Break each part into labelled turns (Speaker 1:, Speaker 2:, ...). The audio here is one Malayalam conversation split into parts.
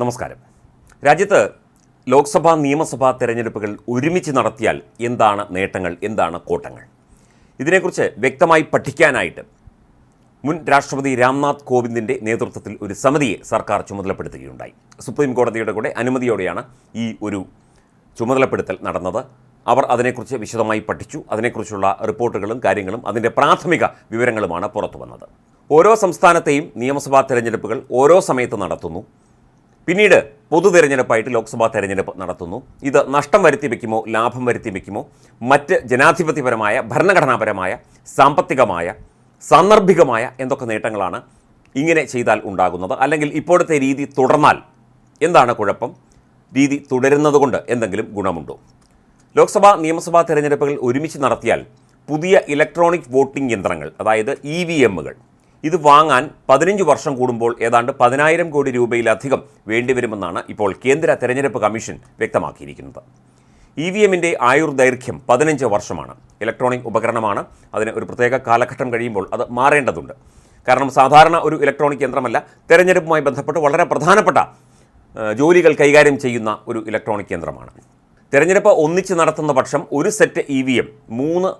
Speaker 1: നമസ്കാരം. രാജ്യത്ത് ലോക്സഭാ നിയമസഭാ തെരഞ്ഞെടുപ്പുകൾ ഒരുമിച്ച് നടത്തിയാൽ എന്താണ് നേട്ടങ്ങൾ എന്താണ് കോട്ടങ്ങൾ? ഇതിനെക്കുറിച്ച് വ്യക്തമായി പഠിക്കാനായിട്ട് മുൻ രാഷ്ട്രപതി രാംനാഥ് കോവിന്ദിന്റെ നേതൃത്വത്തിൽ ഒരു സമിതിയെ സർക്കാർ ചുമതലപ്പെടുത്തുകയുണ്ടായി. സുപ്രീം കോടതിയുടെ കൂടെ അനുമതിയോടെയാണ് ഈ ഒരു ചുമതലപ്പെടുത്തൽ നടന്നത്. അവർ അതിനെക്കുറിച്ച് വിശദമായി പഠിച്ചു. അതിനെക്കുറിച്ചുള്ള റിപ്പോർട്ടുകളും കാര്യങ്ങളും അതിന്റെ പ്രാഥമിക വിവരങ്ങളുമാണ് പുറത്തു വന്നത് ഓരോ സംസ്ഥാനത്തെയും നിയമസഭാ തെരഞ്ഞെടുപ്പുകൾ ഓരോ സമയത്ത് നടത്തുന്നു. പിന്നീട് പൊതു തെരഞ്ഞെടുപ്പായിട്ട് ലോക്സഭാ തെരഞ്ഞെടുപ്പ് നടത്തുന്നു. ഇത് നഷ്ടം വരുത്തി വയ്ക്കുമോ ലാഭം വരുത്തി വയ്ക്കുമോ മറ്റ് ജനാധിപത്യപരമായ ഭരണഘടനാപരമായ സാമ്പത്തികമായ സാന്ദർഭികമായ എന്തൊക്കെ നേട്ടങ്ങളാണ് ഇങ്ങനെ ചെയ്താൽ ഉണ്ടാകുന്നത്? അല്ലെങ്കിൽ ഇപ്പോഴത്തെ രീതി തുടർന്നാൽ എന്താണ് കുഴപ്പം? രീതി തുടരുന്നതുകൊണ്ട് എന്തെങ്കിലും ഗുണമുണ്ടോ? ലോക്സഭാ നിയമസഭാ തെരഞ്ഞെടുപ്പുകൾ ഒരുമിച്ച് നടത്തിയാൽ പുതിയ ഇലക്ട്രോണിക് വോട്ടിംഗ് യന്ത്രങ്ങൾ അതായത് ഇ വി എമ്മുകൾ ഇത് വാങ്ങാൻ പതിനഞ്ച് വർഷം കൂടുമ്പോൾ ഏതാണ്ട് പതിനായിരം കോടി രൂപയിലധികം വേണ്ടിവരുമെന്നാണ് ഇപ്പോൾ കേന്ദ്ര തെരഞ്ഞെടുപ്പ് കമ്മീഷൻ വ്യക്തമാക്കിയിരിക്കുന്നത്. ഇ വി എമ്മിന്റെ ആയുർദൈർഘ്യം പതിനഞ്ച് വർഷമാണ്. ഇലക്ട്രോണിക് ഉപകരണമാണ്. അതിന് ഒരു പ്രത്യേക കാലഘട്ടം കഴിയുമ്പോൾ അത് മാറേണ്ടതുണ്ട്. കാരണം സാധാരണ ഒരു ഇലക്ട്രോണിക് യന്ത്രമല്ല തെരഞ്ഞെടുപ്പുമായി ബന്ധപ്പെട്ട് വളരെ പ്രധാനപ്പെട്ട ജോലികൾ കൈകാര്യം ചെയ്യുന്ന ഒരു ഇലക്ട്രോണിക് യന്ത്രമാണ്. തെരഞ്ഞെടുപ്പ് ഒന്നിച്ച് നടത്തുന്ന പക്ഷം ഒരു സെറ്റ് ഇ വി എം മൂന്ന്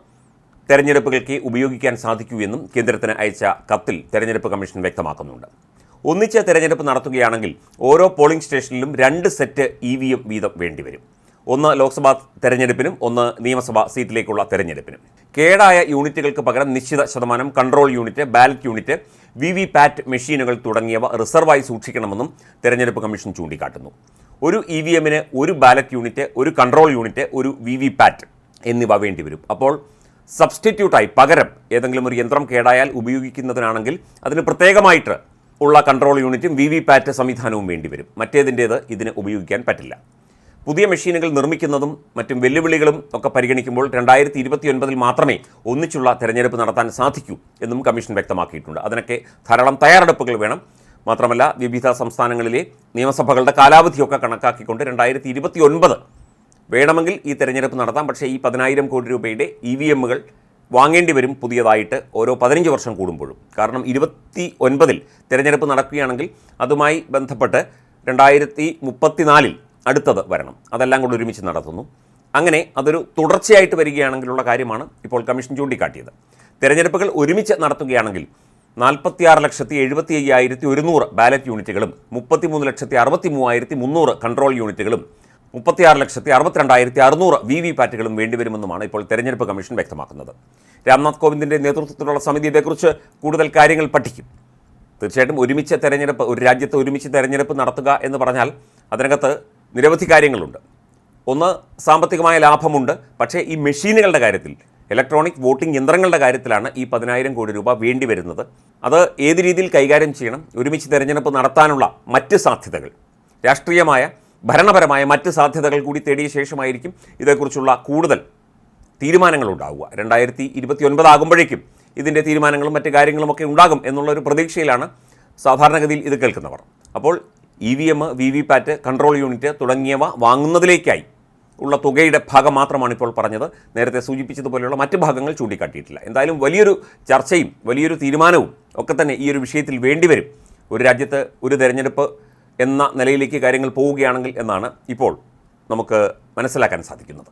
Speaker 1: തെരഞ്ഞെടുപ്പുകൾക്ക് ഉപയോഗിക്കാൻ സാധിക്കൂ എന്നും കേന്ദ്രത്തിന് അയച്ച കത്തിൽ തെരഞ്ഞെടുപ്പ് കമ്മീഷൻ വ്യക്തമാക്കുന്നുണ്ട്. ഒന്നിച്ച് തെരഞ്ഞെടുപ്പ് നടത്തുകയാണെങ്കിൽ ഓരോ പോളിംഗ് സ്റ്റേഷനിലും രണ്ട് സെറ്റ് ഇ വി എം വീതം വേണ്ടിവരും. ഒന്ന് ലോക്സഭാ തെരഞ്ഞെടുപ്പിനും ഒന്ന് നിയമസഭാ സീറ്റിലേക്കുള്ള തെരഞ്ഞെടുപ്പിനും. കേടായ യൂണിറ്റുകൾക്ക് പകരം നിശ്ചിത ശതമാനം control unit ballot unit VVPAT മെഷീനുകൾ തുടങ്ങിയവ റിസർവായി സൂക്ഷിക്കണമെന്നും തെരഞ്ഞെടുപ്പ് കമ്മീഷൻ ചൂണ്ടിക്കാട്ടുന്നു. ഒരു ഇ വി എമ്മിന് ഒരു ബാലറ്റ് യൂണിറ്റ് ഒരു കൺട്രോൾ യൂണിറ്റ് ഒരു വി വി പാറ്റ് എന്നിവ വേണ്ടിവരും. അപ്പോൾ സബ്സ്റ്റിറ്റ്യൂട്ടായി പകരം ഏതെങ്കിലും ഒരു യന്ത്രം കേടായാൽ ഉപയോഗിക്കുന്നതിനാണെങ്കിൽ അതിന് പ്രത്യേകമായിട്ട് ഉള്ള കൺട്രോൾ യൂണിറ്റും വി വി പാറ്റ് സംവിധാനവും വേണ്ടിവരും. മറ്റേതിന്റേത് ഇതിന് ഉപയോഗിക്കാൻ പറ്റില്ല. പുതിയ മെഷീനുകൾ നിർമ്മിക്കുന്നതും മറ്റും വെല്ലുവിളികളും ഒക്കെ പരിഗണിക്കുമ്പോൾ രണ്ടായിരത്തി ഇരുപത്തി ഒൻപതിൽ മാത്രമേ ഒന്നിച്ചുള്ള തെരഞ്ഞെടുപ്പ് നടത്താൻ സാധിക്കൂ എന്നും കമ്മീഷൻ വ്യക്തമാക്കിയിട്ടുണ്ട്. അതിനൊക്കെ ധാരാളം തയ്യാറെടുപ്പുകൾ വേണം. മാത്രമല്ല വിവിധ സംസ്ഥാനങ്ങളിലെ നിയമസഭകളുടെ കാലാവധിയൊക്കെ കണക്കാക്കിക്കൊണ്ട് രണ്ടായിരത്തി ഇരുപത്തി ഒൻപത് വേണമെങ്കിൽ ഈ തെരഞ്ഞെടുപ്പ് നടത്താം. പക്ഷേ ഈ പതിനായിരം കോടി രൂപയുടെ ഇ വി എമ്മുകൾ വാങ്ങേണ്ടി വരും പുതിയതായിട്ട് ഓരോ പതിനഞ്ച് വർഷം കൂടുമ്പോഴും. കാരണം ഇരുപത്തി ഒൻപതിൽ തിരഞ്ഞെടുപ്പ് നടക്കുകയാണെങ്കിൽ അതുമായി ബന്ധപ്പെട്ട് രണ്ടായിരത്തി മുപ്പത്തിനാലിൽ അടുത്തത് വരണം. അതെല്ലാം കൂടി ഒരുമിച്ച് നടത്തുന്നു. അങ്ങനെ അതൊരു തുടർച്ചയായിട്ട് വരികയാണെങ്കിലുള്ള കാര്യമാണ് ഇപ്പോൾ കമ്മീഷൻ ചൂണ്ടിക്കാട്ടിയത്. തിരഞ്ഞെടുപ്പുകൾ ഒരുമിച്ച് നടത്തുകയാണെങ്കിൽ നാൽപ്പത്തിയാറ് ലക്ഷത്തി എഴുപത്തി അയ്യായിരത്തി ഒരുന്നൂറ് ബാലറ്റ് യൂണിറ്റുകളും മുപ്പത്തിമൂന്ന് ലക്ഷത്തി അറുപത്തി മൂവായിരത്തി മുന്നൂറ് കൺട്രോൾ യൂണിറ്റുകളും മുപ്പത്തിയാറ് ലക്ഷത്തി അറുപത്തിരണ്ടായിരത്തി അറുന്നൂറ് വി വി പാറ്റുകളും വേണ്ടിവരുമെന്നുമാണ് ഇപ്പോൾ തെരഞ്ഞെടുപ്പ് കമ്മീഷൻ വ്യക്തമാക്കുന്നത്. രാംനാഥ് കോവിന്ദിന്റെ നേതൃത്വത്തിലുള്ള സമിതി ഇതേക്കുറിച്ച് കൂടുതൽ കാര്യങ്ങൾ പഠിക്കും. തീർച്ചയായിട്ടും ഒരുമിച്ച് തെരഞ്ഞെടുപ്പ് ഒരു രാജ്യത്ത് ഒരുമിച്ച് തെരഞ്ഞെടുപ്പ് നടത്തുക എന്ന് പറഞ്ഞാൽ അതിനകത്ത് നിരവധി കാര്യങ്ങളുണ്ട്. ഒന്ന് സാമ്പത്തികമായ ലാഭമുണ്ട്. പക്ഷേ ഈ മെഷീനുകളുടെ കാര്യത്തിൽ ഇലക്ട്രോണിക് വോട്ടിംഗ് യന്ത്രങ്ങളുടെ കാര്യത്തിലാണ് ഈ പതിനായിരം കോടി രൂപ വേണ്ടി വരുന്നത് അത് ഏത് രീതിയിൽ കൈകാര്യം ചെയ്യണം ഒരുമിച്ച് തെരഞ്ഞെടുപ്പ് നടത്താനുള്ള മറ്റ് സാധ്യതകൾ. രാഷ്ട്രീയമായ ഭരണപരമായ മറ്റ് സാധ്യതകൾ കൂടി തേടിയ ശേഷമായിരിക്കും ഇതേക്കുറിച്ചുള്ള കൂടുതൽ തീരുമാനങ്ങൾ ഉണ്ടാവുക രണ്ടായിരത്തി ഇരുപത്തി ഒൻപതാകുമ്പോഴേക്കും ഇതിന്റെ തീരുമാനങ്ങളും മറ്റ് കാര്യങ്ങളുമൊക്കെ ഉണ്ടാകും എന്നുള്ള ഒരു പ്രതീക്ഷയിലാണ് സാധാരണഗതിയിൽ ഇത് കേൾക്കുന്നവർ. അപ്പോൾ E V M V V PAT control unit തുടങ്ങിയവ വാങ്ങുന്നതിലേക്കായി ഉള്ള തുകയുടെ ഭാഗം മാത്രമാണ് ഇപ്പോൾ പറഞ്ഞത്. നേരത്തെ സൂചിപ്പിച്ചതുപോലെയുള്ള മറ്റ് ഭാഗങ്ങൾ ചൂണ്ടിക്കാട്ടിയിട്ടില്ല. എന്തായാലും വലിയൊരു ചർച്ചയും വലിയൊരു തീരുമാനവും ഒക്കെ തന്നെ ഈ ഒരു വിഷയത്തിൽ വേണ്ടിവരും. ഒരു രാജ്യത്ത് ഒരു തെരഞ്ഞെടുപ്പ് എന്ന നിലയിലേക്ക് കാര്യങ്ങൾ പോവുകയാണെങ്കിൽ എന്നാണ് ഇപ്പോൾ നമുക്ക് മനസ്സിലാക്കാൻ സാധിക്കുന്നത്.